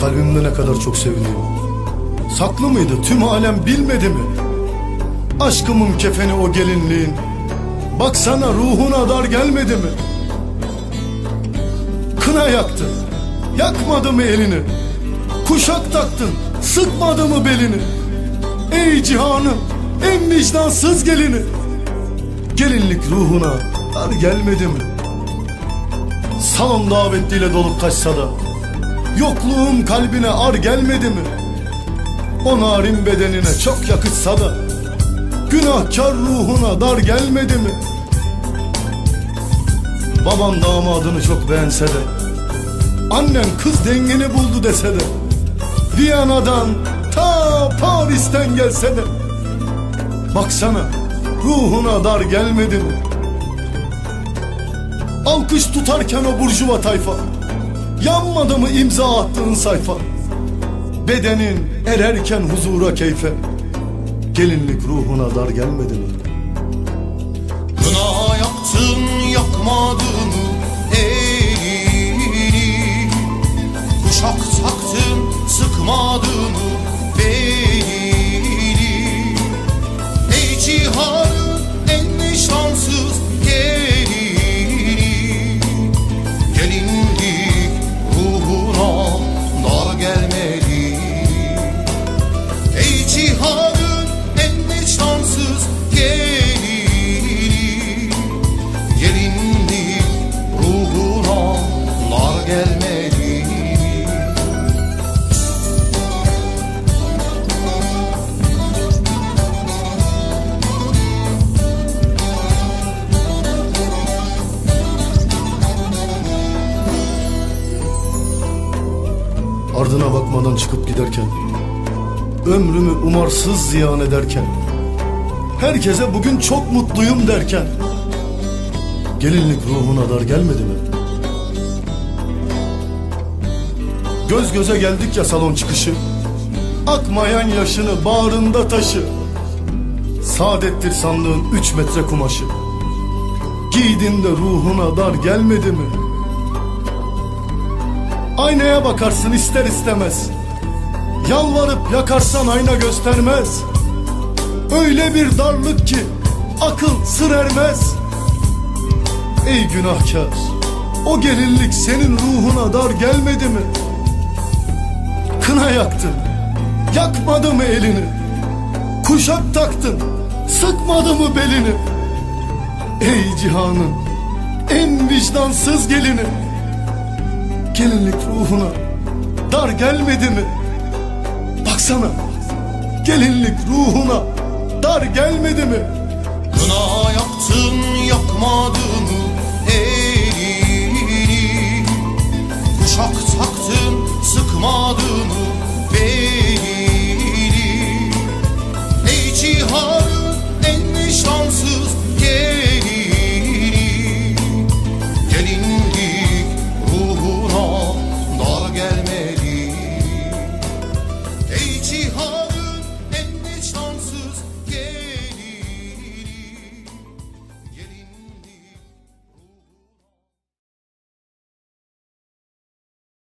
Kalbimde ne kadar çok sevdiğim. Saklı mıydı tüm alem bilmedi mi? Aşkımın kefeni o gelinliğin. Baksana ruhuna dar gelmedi mi? Kına yaktın, yakmadı mı elini? Kuşak taktın, sıkmadı mı belini? Ey cihanın en vicdansız gelini. Gelinlik ruhuna dar gelmedi mi? Salon davetliyle dolup taşsa da Yokluğum kalbine ar gelmedi mi? O narin bedenine çok yakışsa da Günahkar ruhuna dar gelmedi mi? Babam damadını çok beğense de Annen kız dengeni buldu dese de Viyana'dan ta Paris'ten gelse de Baksana ruhuna dar gelmedi mi? Alkış tutarken o burjuva tayfa Yanmadı mı imza attığın sayfa? Bedenin ererken huzura keyfe. Gelinlik ruhuna dar gelmedi mi? Kına yaktın yakmadın elini? Kuşak taktın sıkmadın Ardına bakmadan çıkıp giderken Ömrümü umarsız ziyan ederken Herkese bugün çok mutluyum derken Gelinlik ruhuna dar gelmedi mi? Göz göze geldik ya salon çıkışı Akmayan yaşını bağrında taşı Saadettir sandığın üç metre kumaşı Giydin de ruhuna dar gelmedi mi? Aynaya bakarsın ister istemez Yalvarıp yakarsan ayna göstermez Öyle bir darlık ki akıl sır ermez Ey günahkar O gelinlik senin ruhuna dar gelmedi mi? Kına yaktın Yakmadı mı elini? Kuşak taktın Sıkmadı mı belini? Ey cihanın En vicdansız gelini Gelinlik ruhuna dar gelmedi mi? Baksana gelinlik ruhuna dar gelmedi mi? Kına yaktın yakmadın elini